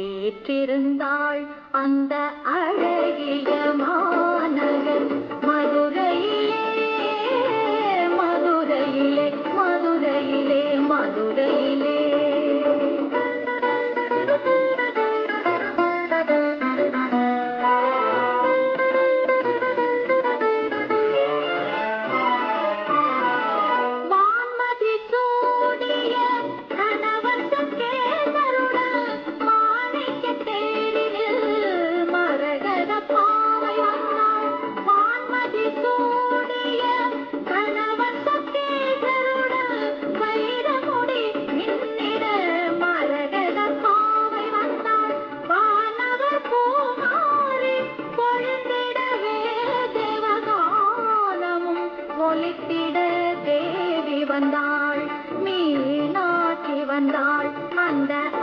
வீற்றிருந்தாள் அந்த அழகிய மாநகர் வந்தாள் அந்த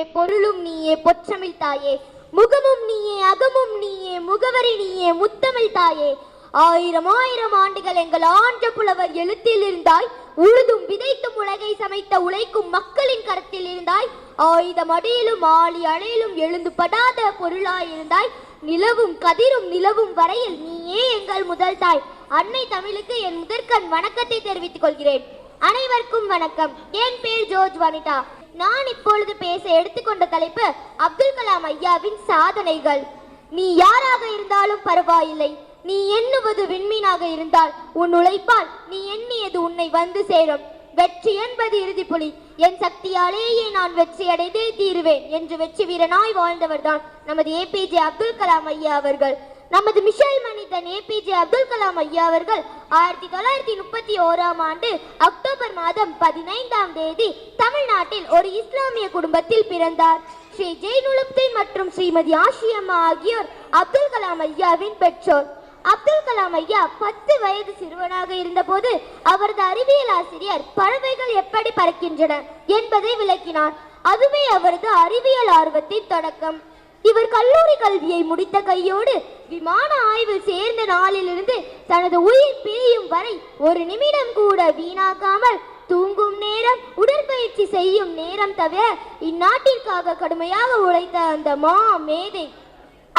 நீயே பொருளும் நீயே பொற்றமிழ் தாயே. முகமும் நீயே அகமும் நீயே முகவரி நீயே முத்தமிழ் தாயே. ஆயிரம் ஆயிரம் ஆண்டுகள் எங்கள் ஆண்ட புலவர் எழுத்தில் இருந்தாய். உழுதும் விதைத்தும் உலகை சமைத்த உழைக்கும் மக்களின் கரத்தில் இருந்தாய். ஆயுதம் அடியிலும் ஆளி அணையிலும் எழுந்து படாத பொருளாய் இருந்தாய். நிலவும் கதிரும் நிலவும் வரையில் நீயே எங்கள் முதல் தாய். அன்னை தமிழுக்கு என் முதற்கண் வணக்கத்தை தெரிவித்துக் கொள்கிறேன். அனைவருக்கும் வணக்கம். என் பேர் ஜோர்ஜ் வனிதா. நான் இப்பொழுது பேச எடுத்துக்கொண்ட தலைப்பு அப்துல் கலாம் ஐயாவின் சாதனைகள். நீ யாராக இருந்தாலும் பரவாயில்லை. நீ எண்ணுவது விண்மீனாக இருந்தால் உன் உழைப்பால் நீ எண்ணியது உன்னை வந்து சேரும். வெற்றி என்பது இறுதி புலி. என் சக்தியாலேயே நான் வெற்றி அடைந்தே தீருவேன் என்று வெற்றி வீரனாய் வாழ்ந்தவர்தான் நமது ஏபிஜே அப்துல் கலாம் ஐயா அவர்கள். நமது மிஷல் மனிதன் ஏபிஜே அப்துல் கலாம் ஐயா அவர்கள் ஆயிரத்தி தொள்ளாயிரத்தி முப்பத்தி ஓராம் ஆண்டு அக்டோபர் மாதம் பதினைந்தாம் தேதி தமிழ்நாட்டில் ஒரு இஸ்லாமிய குடும்பத்தில் பிறந்தார். ஸ்ரீ ஜெயினுலுப்தீன் மற்றும் ஸ்ரீமதி ஆஷியம்மா ஆகியோர் அப்துல் கலாம் ஐயாவின் பெற்றோர். அப்துல் கலாம் ஐயா பத்து வயது சிறுவனாக இருந்தபோது அவரது அறிவியல் ஆசிரியர் பறவைகள் எப்படி பறக்கின்றன என்பதை விளக்கினார். அதுவே அவரது அறிவியல் ஆர்வத்தின் தொடக்கம். இவர் கல்லூரி கல்வியை முடித்த கையோடு விமான ஆய்வில் சேர்ந்த நாளிலிருந்து தனது உயிர் பிரியும் வரை ஒரு நிமிடம் கூட வீணாக்காமல் தூங்கும் நேரம் உடற்பயிற்சி செய்யும் நேரம் தவிர இந்நாட்டிற்காக கடுமையாக உழைத்த அந்த மா மேதை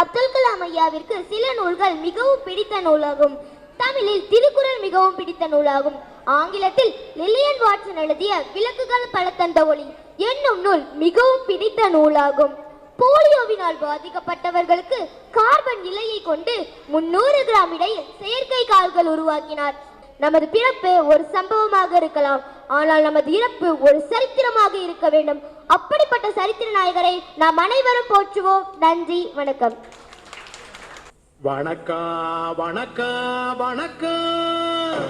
அப்துல் கலாம் ஐயாவிற்கு சில நூல்கள் மிகவும் பிடித்த நூலாகும். தமிழில் திருக்குறள் மிகவும் பிடித்த நூலாகும். ஆங்கிலத்தில் லில்லியன் வாட்சன் எழுதிய விளக்குகள் பல தந்த ஒளி என்னும் நூல் மிகவும் பிடித்த நூலாகும். போலியோவினால் பாதிக்கப்பட்டவர்களுக்கு கார்பன் இலையை கொண்டு முன்னூறு கிராம் இடையில் செயற்கை கால்கள் உருவாக்கினார். நமது பிறப்பு ஒரு சம்பவமாக இருக்கலாம். ஆனால் நமது இறப்பு ஒரு சரித்திரமாக இருக்க வேண்டும். அப்படிப்பட்ட சரித்திர நாயகரை நாம் அனைவரும் போற்றுவோம். நன்றி வணக்கம். வணக்கம் வணக்கம் வணக்கம்.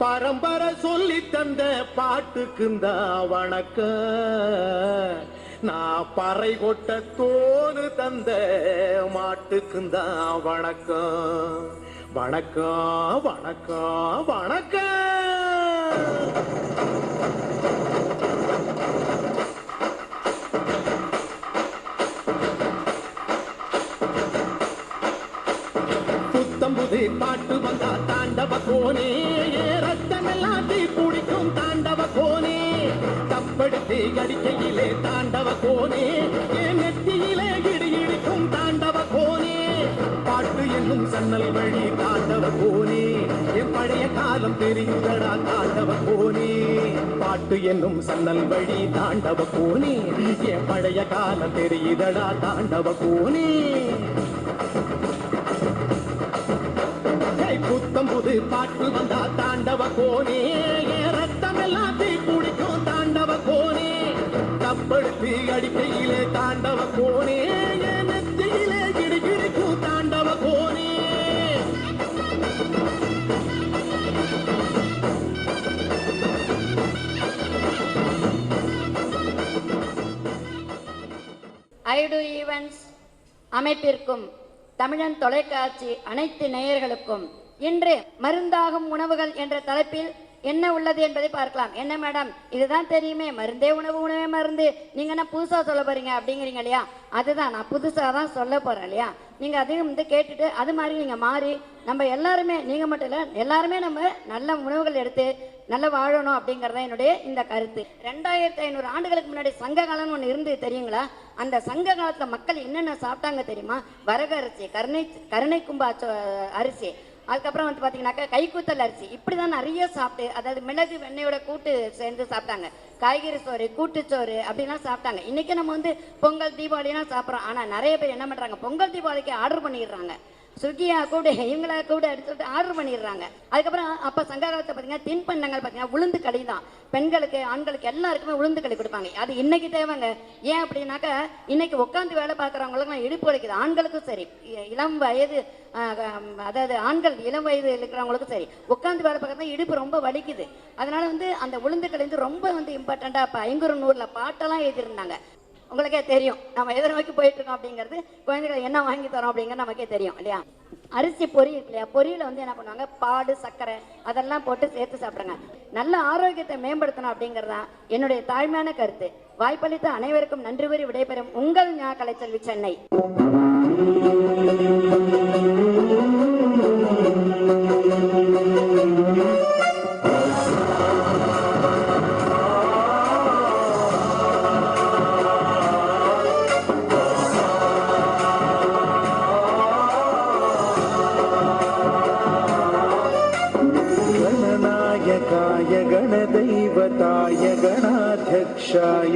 பரம்பர சொல்லி தந்த பாட்டுக்குந்தா வணக்க. நான் பறை கொட்ட தோடு தந்த மாட்டுக்குந்தா வணக்கம் வணக்கம் வணக்கம் வணக்கம் புத்தம்புது பாட்டு வந்தா தாண்டவ கோனே. தாண்டவ கோனே. தப்படுத்தி கடிக்கையிலே தாண்டவ கோனே. என் நெத்தியிலே இடி இடிக்கும் தாண்டவ கோனே. பாட்டு என்னும் சன்னல் வழி தாண்டவ கோனே. என் பழைய காலம் தெரியுதடா தாண்டவ கோனே. பாட்டு என்னும் சன்னல் வழி தாண்டவ கோனே. என் பழைய காலம் தெரியுதடா தாண்டவ கோனே. புத்தம் புது பாட்டு வந்தா தாண்டவ கோனே. தப்படுத்தி அடிக்கையிலே தாண்டவ போனே நெத்தியிலே கிடி தாண்டவ போனே ஐடு ஈவென்ட்ஸ் அமைப்பிற்கும் தமிழன் தொலைக்காட்சி அனைத்து நேயர்களுக்கும் இன்று மருந்தாகும் உணவுகள் என்ற தலைப்பில் என்ன உள்ளது என்பதை பார்க்கலாம். என்ன மேடம் இதுதான் தெரியுமே. மருந்தே உணவு உணவே மருந்து. நீங்க என்ன புதுசா சொல்ல போறீங்க அப்படிங்கிறீங்க இல்லையா? அதுதான் நான் புதுசா தான் சொல்ல போறேன் இல்லையா? நீங்க அதையும் வந்து கேட்டுட்டு அது மாதிரி நீங்க மாறி நம்ம எல்லாருமே நீங்க மட்டும் இல்ல எல்லாருமே நம்ம நல்ல உணவுகள் எடுத்து நல்லா வாழணும் அப்படிங்கறது தான் என்னுடைய இந்த கருத்து. ரெண்டாயிரத்தி ஐநூறு ஆண்டுகளுக்கு முன்னாடி சங்க காலம்னு ஒன்று இருந்து தெரியுங்களா? அந்த சங்க காலத்துல மக்கள் என்னென்ன சாப்பிட்டாங்க தெரியுமா? வரகரிசி அரிசி கருணை கருணை கும்பா அரிசி. அதுக்கப்புறம் வந்து பார்த்தீங்கன்னாக்கா கைக்குத்தல் அரிசி. இப்படி தான் நிறைய சாப்பிட்டு அதாவது மிளகு வெண்ணையோட கூட்டு சேர்ந்து சாப்பிட்டாங்க. காய்கறி சோறு கூட்டுச்சோறு அப்படிலாம் சாப்பிட்டாங்க. இன்னைக்கு நம்ம வந்து பொங்கல் தீபாவளிலாம் சாப்பிட்றோம். ஆனால் நிறைய பேர் என்ன பண்ணுறாங்க பொங்கல் தீபாவளிக்கு ஆர்டர் பண்ணிடுறாங்க. ஸ்விக்கியா கூட இவங்கள கூட சொல்லிட்டு ஆர்டர் பண்ணிடுறாங்க. அதுக்கப்புறம் அப்போ சங்க காலத்தில் பார்த்தீங்கன்னா தின்பண்டங்கள் பார்த்தீங்கன்னா உளுந்து களி தான். பெண்களுக்கு ஆண்களுக்கு எல்லாருக்குமே உளுந்து களி கொடுப்பாங்க. அது இன்னைக்கு தேவைங்க. ஏன் அப்படின்னாக்கா இன்னைக்கு உட்காந்து வேலை பார்க்குறவங்களுக்குலாம் இடுப்பு வலிக்குது. ஆண்களுக்கும் சரி. இ- இளம் வயது அதாவது ஆண்கள் இளம் வயது இருக்கிறவங்களுக்கும் சரி. உட்காந்து வேலை பார்க்கறது இடுப்பு ரொம்ப வலிக்குது. அதனால வந்து அந்த உளுந்து களி வந்து ரொம்ப வந்து இம்பார்ட்டண்ட்டாக இப்போ ஐங்குறு நூறில் பாட்டெல்லாம் எழுதியிருந்தாங்க. உங்களுக்கே தெரியும். நம்ம எதை நோக்கி போயிட்டு இருக்கோம் அப்படிங்கிறது குழந்தைகள் என்ன வாங்கி தரோம் அப்படிங்கிறது நமக்கே தெரியும் இல்லையா? அரிசி பொரி இல்லையா? பொரியில வந்து என்ன பண்ணுவாங்க? பாடு சர்க்கரை அதெல்லாம் போட்டு சேர்த்து சாப்பிடுங்க. நல்ல ஆரோக்கியத்தை மேம்படுத்தணும் அப்படிங்கிறதா என்னுடைய தாழ்மையான கருத்து. வாய்ப்பளித்த அனைவருக்கும் நன்றி கூறி விடைபெறும் உங்கள் ஞா கலைச்செல்வி சென்னை.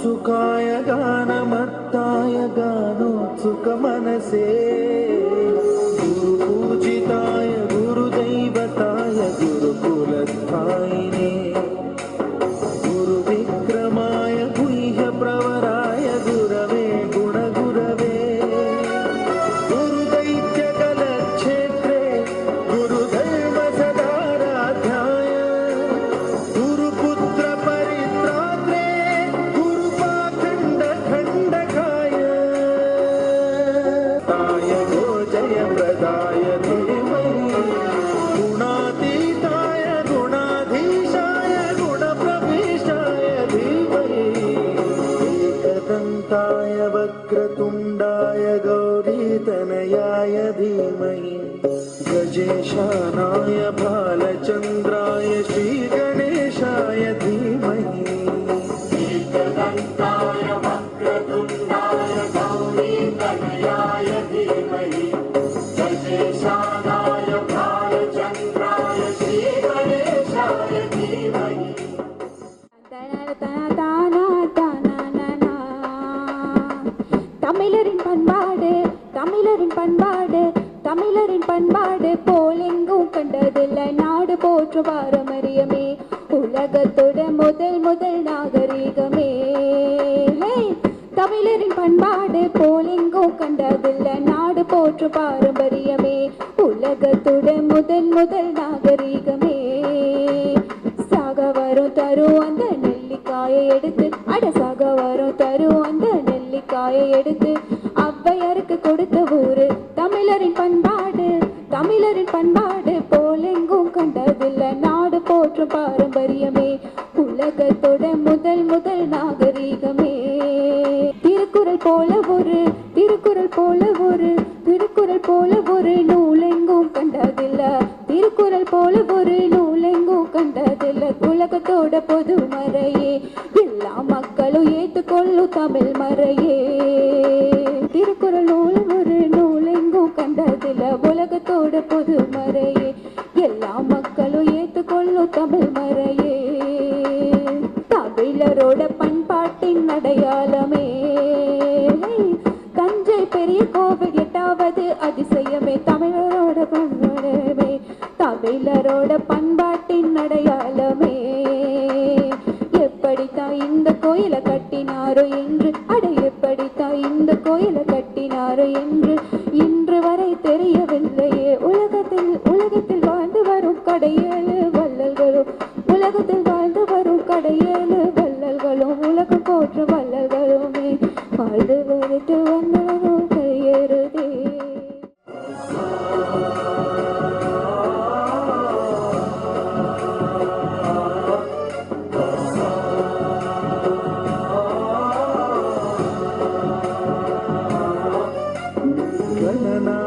గానోత్సుకాయ గానమత్తాయ గానోత్సుక మనసే உலகத்தோட முதல் முதல் நாகரீகமே. தமிழரின் பண்பாடு போலெங்கோ கண்டதில்ல. நாடு போற்று பாரம்பரியமே. உலகத்தோட முதல் முதல் நாகரீகமே. சாக வரும் தரும் அந்த நெல்லிக்காயை எடுத்து அட சாக வரும் தரும் அந்த நெல்லிக்காயை எடுத்து ஔவையாருக்கு கொடுத்த ஊரு தமிழரின் பண்பாடு. தமிழரின் பண்பாடு போலெங்கும் கண்டதில்ல. நாடு போற்றும் பாரம்பரியமே உலகத்தோட முதல் முதல் நாகரீகமே. திருக்குறள் போல ஒரு திருக்குறள் போல ஒரு திருக்குறள் போல ஒரு நூலெங்கும் கண்டதில்லை. திருக்குறள் போல ஒரு நூலெங்கும் கண்டதில்லை. உலகத்தோட பொது மறையே எல்லா மக்களும் ஏற்றுக்கொள்ளும் தமிழ் மறையே. திருக்குறள் நூல் ஒரு கண்டதில கண்டதில்ல உலகத்தோட பொது மறையே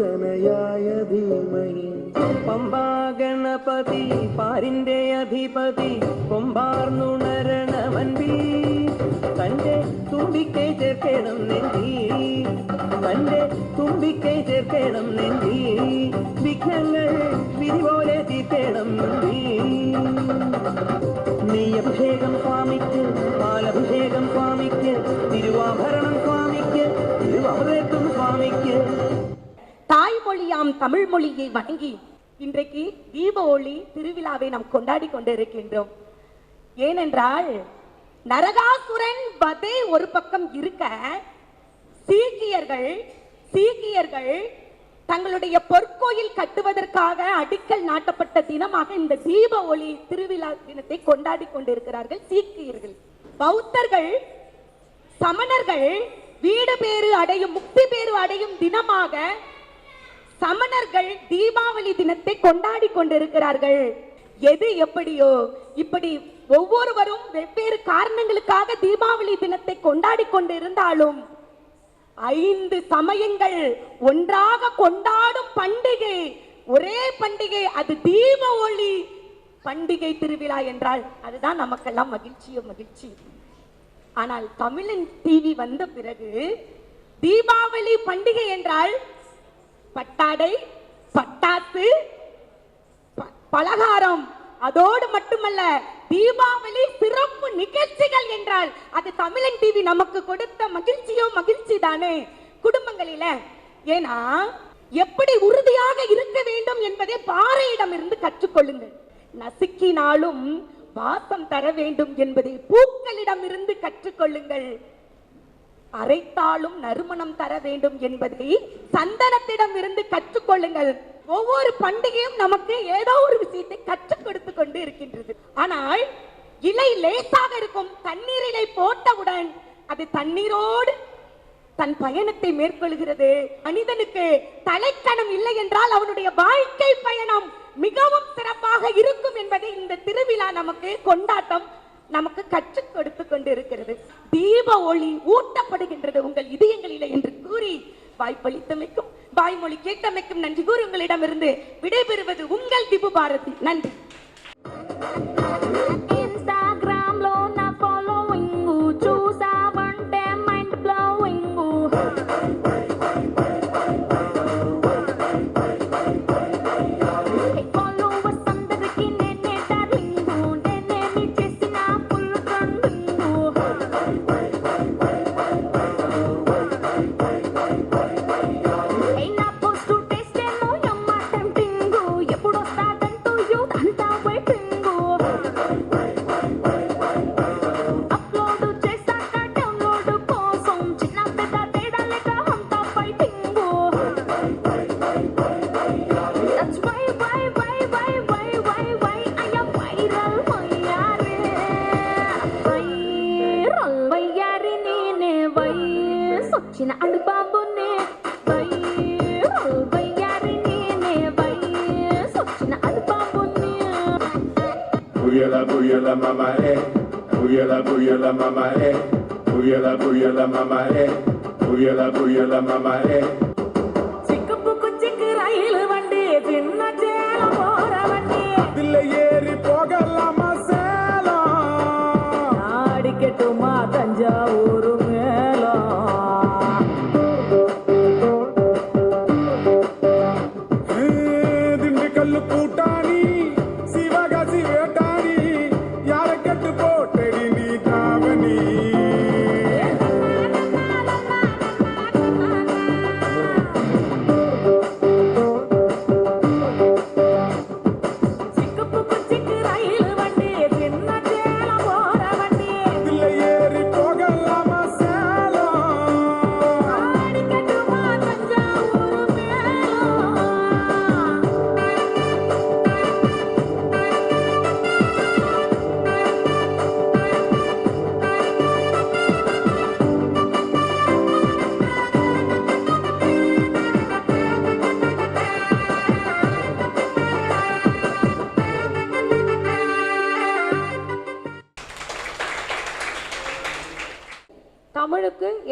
തനയായ ധീമഹി. പമ്പാ ഗണപതി പാരിന്റെ അധിപതി കൊമ്പാർന്നുണരണവൻപി തന്റെ തുമ്പിക്കൈ ചേർക്കണം നെഞ്ചി. തന്റെ തുമ്പിക്കൈ ചേർക്കണം നെഞ്ചി. വിഘ്നങ്ങൾ വിരിപോലെ തീർക്കണം നെഞ്ചി. നെയ്യഭിഷേകം സ്വാമിക്ക് പാലഭിഷേകം സ്വാമിക്ക് തിരുവാഭരണം സ്വാമിക്ക് തിരുവാഭരത്തും സ്വാമിക്ക്. தாய்மொழியாம் தமிழ் மொழியை வணங்கி இன்றைக்கு தீப ஒளி திருவிழாவை நாம் கொண்டாடி கொண்டிருக்கின்றோம். ஏனென்றால் நரகாசுரன் வதை ஒரு பக்கம் இருக்க சீக்கியர்கள் சீக்கியர்கள் தங்களுடைய பொற்கோயில் கட்டுவதற்காக அடிக்கல் நாட்டப்பட்ட தினமாக இந்த தீப ஒளி திருவிழா தினத்தை கொண்டாடி கொண்டிருக்கிறார்கள் சீக்கியர்கள். பௌத்தர்கள் சமணர்கள் வீடு பேறு அடையும் முக்தி பேறு அடையும் தினமாக சமணர்கள் தீபாவளி தினத்தை கொண்டாடி கொண்டிருக்கிறார்கள். எது எப்படியோ இப்படி ஒவ்வொருவரும் வெவ்வேறு காரணங்களுக்காக தீபாவளி தினத்தை கொண்டாடி கொண்டிருந்தாலும் ஐந்து சமயங்கள் ஒன்றாக கொண்டாடும் பண்டிகை ஒரே பண்டிகை அது தீப ஒளி பண்டிகை திருவிழா என்றால் அதுதான் நமக்கெல்லாம் மகிழ்ச்சியோ மகிழ்ச்சி ஆனால் தமிழன் டிவி வந்த பிறகு தீபாவளி பண்டிகை என்றால் பட்டாடை பட்டாசு ப- பலகாரம். அதோடு மட்டுமல்ல தீபாவளி சிறப்பு நிகழ்ச்சிகள் என்றால் அது தமிழன் டிவி நமக்கு கொடுத்த மகிழ்ச்சியோ மகிழ்ச்சி தானே குடும்பங்களில ஏன்னா எப்படி உறுதியாக இருக்க வேண்டும் என்பதை பாறையிடம் இருந்து கற்றுக்கொள்ளுங்கள். நசுக்கினாலும் வாசம் தர வேண்டும் என்பதை பூக்களிடம் இருந்து கற்றுக்கொள்ளுங்கள். அரைத்தாலும் நறுமணம் தர வேண்டும் என்பதை சந்தனத்திடம் இருந்து கற்றுக்கொள்ளுங்கள். ஒவ்வொரு பண்டிகையும் நமக்கு ஏதோ ஒரு விஷயத்தை கற்றுக் கொடுத்து கொண்டு இருக்கின்றது. ஆனால் இலை லேசாக இருக்கும் தண்ணீரிலை போட்டவுடன் அது தண்ணீரோடு தன் பயணத்தை மேற்கொள்கிறது. மனிதனுக்கு தலைக்கணம் இல்லை என்றால் அவனுடைய வாழ்க்கை பயணம் மிகவும் சிறப்பாக இருக்கும் என்பதை இந்த திருவிழா நமக்கு கொண்டாட்டம் நமக்கு கற்றுக் கொடுத்து கொண்டிருக்கிறது. தீப ஒளி ஊட்டப்படுகின்றது உங்கள் இதயங்களிலே என்று கூறி வாய்ப்பளித்தமைக்கும் வாய்மொழி கேட்டமைக்கும் நன்றி கூறி உங்களிடமிருந்து விடைபெறுவது உங்கள் திபு பாரதி நன்றி. la mama eh, bouya la bouya la mama eh, bouya la bouya la mama eh, bouya la bouya la mama eh.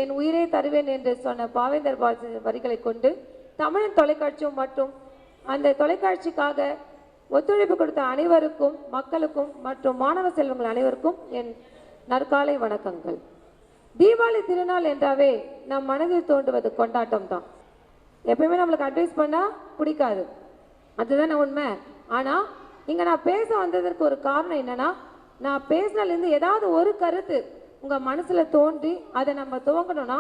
என் உயிரை தருவேன் என்று சொன்ன பாவேந்தர் பாரதி வரிகளை கொண்டு தமிழன் தொலைக்காட்சியும் மற்றும் அந்த தொலைக்காட்சிக்காக ஒத்துழைப்பு கொடுத்த அனைவருக்கும் மக்களுக்கும் மற்றும் மாணவ செல்வங்கள் அனைவருக்கும் என் நற்காலை வணக்கங்கள். தீபாவளி திருநாள் என்றாவே நம் மனதில் தோன்றுவது கொண்டாட்டம் தான். எப்பயுமே நம்மளுக்கு அட்வைஸ் பண்ணால் பிடிக்காது. அதுதானே உண்மை. ஆனால் இங்கே நான் பேச வந்ததற்கு ஒரு காரணம் என்னன்னா நான் பேசினதுலேருந்து ஏதாவது ஒரு கருத்து உங்கள் மனசில் தோன்றி அதை நம்ம துவங்கணும்னா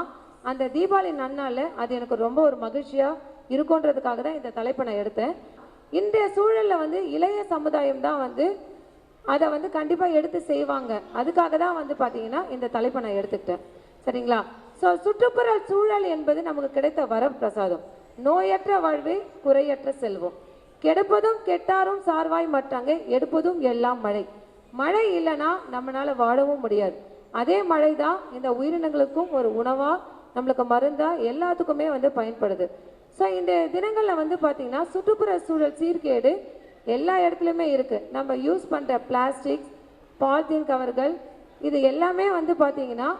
அந்த தீபாவளி நன்னால் அது எனக்கு ரொம்ப ஒரு மகிழ்ச்சியாக இருக்குன்றதுக்காக தான் இந்த தலைப்பை நான் எடுத்தேன். இன்றைய சூழலில் வந்து இளைய சமுதாயம் தான் வந்து அதை வந்து கண்டிப்பாக எடுத்து செய்வாங்க. அதுக்காக தான் வந்து பார்த்தீங்கன்னா இந்த தலைப்பை நான் எடுத்துக்கிட்டேன். சரிங்களா? ஸோ சுற்றுப்புற சூழல் என்பது நமக்கு கிடைத்த வரப்பிரசாதம். நோயற்ற வாழ்வே குறையற்ற செல்வம். கெடுப்பதும் கெட்டாரும் சார்வாய் மாட்டாங்க எடுப்பதும் எல்லாம் மழை. மழை இல்லைன்னா நம்மளால வாழவும் முடியாது. அதே மழை தான் இந்த உயிரினங்களுக்கும் ஒரு உணவாக நம்மளுக்கு மருந்தாக எல்லாத்துக்குமே வந்து பயன்படுது. ஸோ இந்த தினங்களில் வந்து பார்த்திங்கன்னா சுற்றுப்புற சூழல் சீர்கேடு எல்லா இடத்துலையுமே இருக்குது நம்ம யூஸ் பண்ணுற பிளாஸ்டிக் பாலித்தீன் கவர்கள் இது எல்லாமே வந்து பார்த்தீங்கன்னா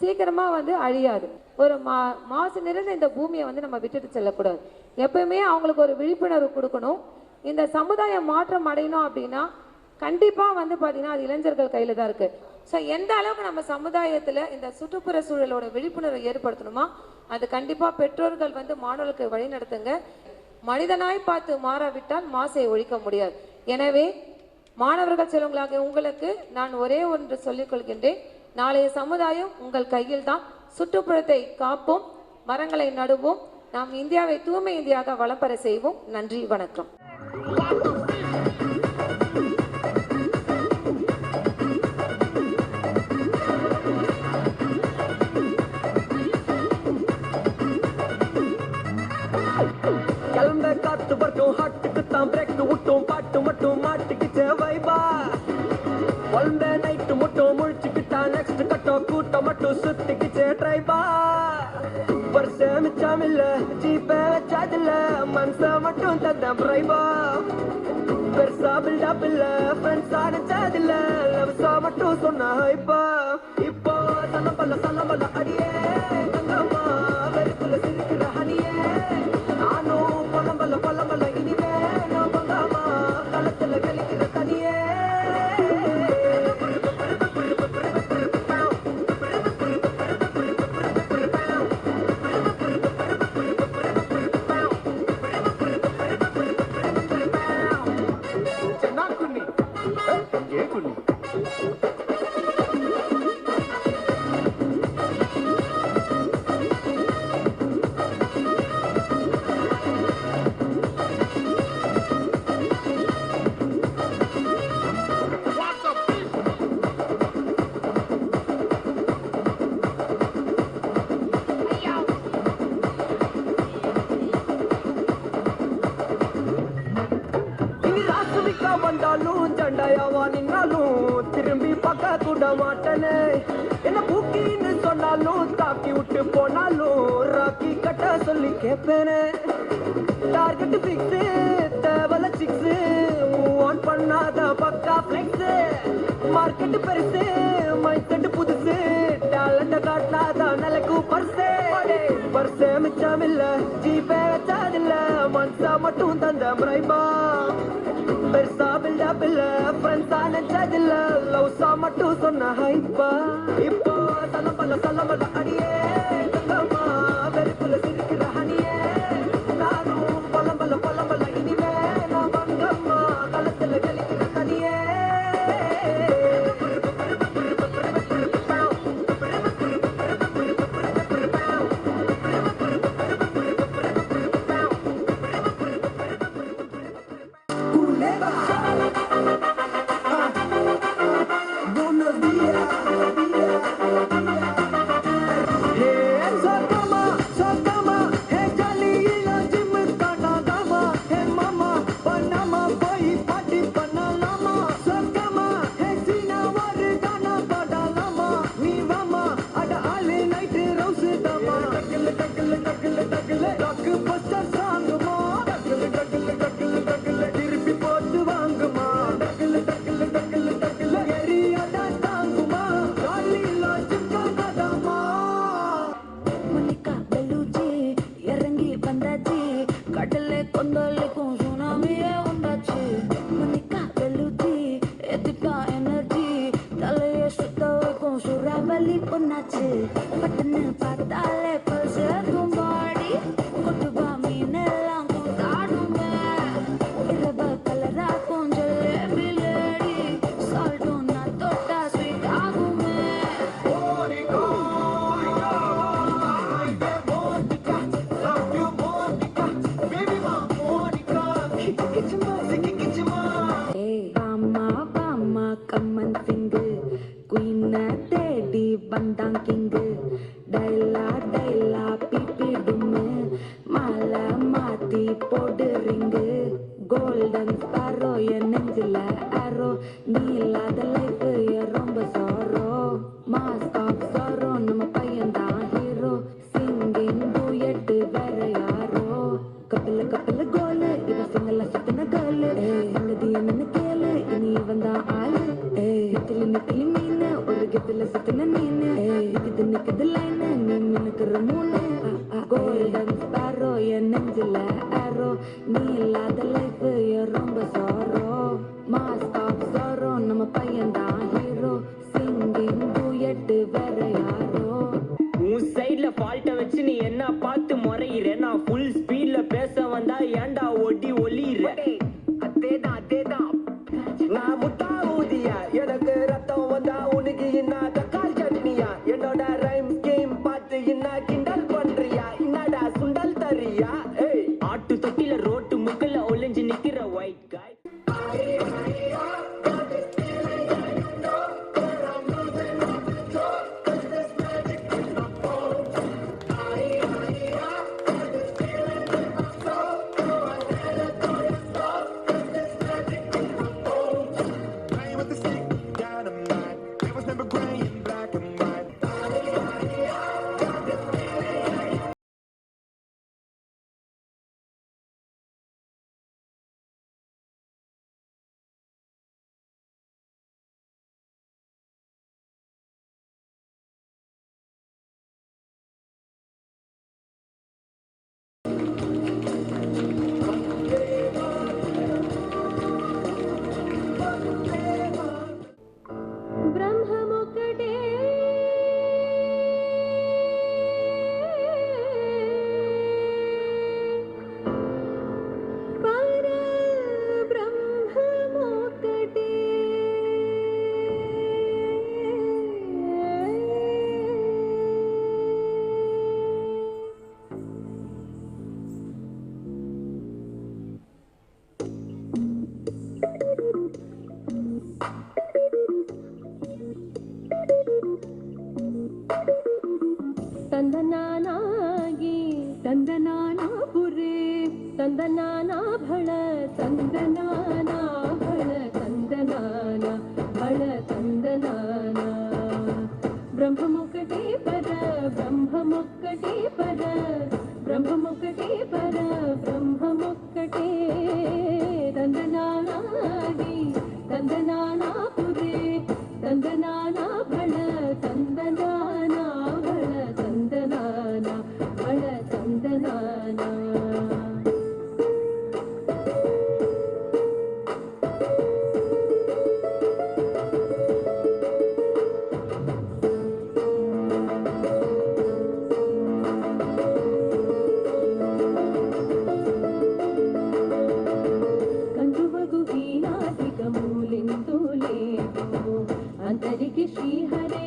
சீக்கிரமாக வந்து அழியாது. ஒரு மா மாசு நிறைந்த இந்த பூமியை வந்து நம்ம விட்டுட்டு செல்லக்கூடாது. எப்பயுமே அவங்களுக்கு ஒரு விழிப்புணர்வு கொடுக்கணும். இந்த சமுதாயம் மாற்றம் அடையணும் அப்படின்னா கண்டிப்பாக வந்து பார்த்திங்கன்னா அது இளைஞர்கள் கையில் தான் இருக்குது ஸோ எந்த அளவுக்கு நம்ம சமுதாயத்தில் இந்த சுற்றுப்புற சூழலோட விழிப்புணர்வை ஏற்படுத்தணுமா அது கண்டிப்பா பெற்றோர்கள் வந்து மாணவர்களுக்கு வழி நடத்துங்க மனிதனாய் பார்த்து மாறாவிட்டால் மாசை ஒழிக்க முடியாது. எனவே மாணவர்கள் செல்வங்களாக உங்களுக்கு நான் ஒரே ஒன்று சொல்லிக் கொள்கின்றேன். நாளைய சமுதாயம் உங்கள் கையில் தான் சுற்றுப்புறத்தை காப்போம் மரங்களை நடுவோம். நாம் இந்தியாவை தூய்மை இந்தியாவாக வளம்பெற செய்வோம். நன்றி வணக்கம். மட்டும் மாட்டுக்கிச்ச வைபா குழந்த நைட்டு மட்டும் முழிச்சுக்கிட்டா நெக்ஸ்ட் கட்டம் கூட்டம் மட்டும் சுத்திக்கிச்சே ட்ரைபா வருஷம் மிச்சம் இல்ல ஜீப்ப வச்சாதில்ல மனச மட்டும் தந்த பிரைபா பெருசா பில்டப் இல்ல ஃப்ரெண்ட்ஸ் அடிச்சதில்ல லவ்ஸா மட்டும் சொன்ன ஹைப்பா இப்போ சலம்பல சலம்பல அடியே. டார்கெட் பிக்ஸ் தேவல சிக்ஸ். ஆன் பண்ணாத பக்கா பிளெக்ஸ் மார்க்கெட் பெருசு மைக்கெட் புதுசு. டேலண்ட காட்டாத நிலைக்கு பர்சே பர்சே மிச்சம் இல்ல ஜீபே வச்சாதில்ல. மனசா மட்டும் தந்த பிரைபா பெருசா பில்டப் இல்ல ஃப்ரெண்ட்ஸா நினைச்சதில்ல. லவ்ஸா மட்டும் சொன்ன ஹைப்பா இப்போ தலம்பல தலம்பல அடியே. ತಂದನಾನಾಗಿ ತಂದನಾನಾಪುರೇ ತಂದನಾನಾ ಭಳ ತಂದನಾನಾ ಭಳ ತಂದನಾನ ಭಳ ತಂದನಾನ ಬ್ರಹ್ಮಮೊಕ್ಕಟೇ ಪರ ಬ್ರಹ್ಮಮೊಕ್ಕಟೇ ಪರ ಬ್ರಹ್ಮಮೊಕ್ಕಟೇ ಪರ ಬ್ರಹ್ಮಮೊಕ್ಕಟೇ अंतरिक्ष श्री हरे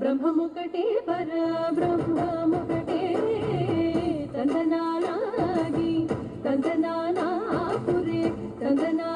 బ్రహ్మముకటే పర బ్రహ్మముకటే తందనాగి తందనాపురే తందనా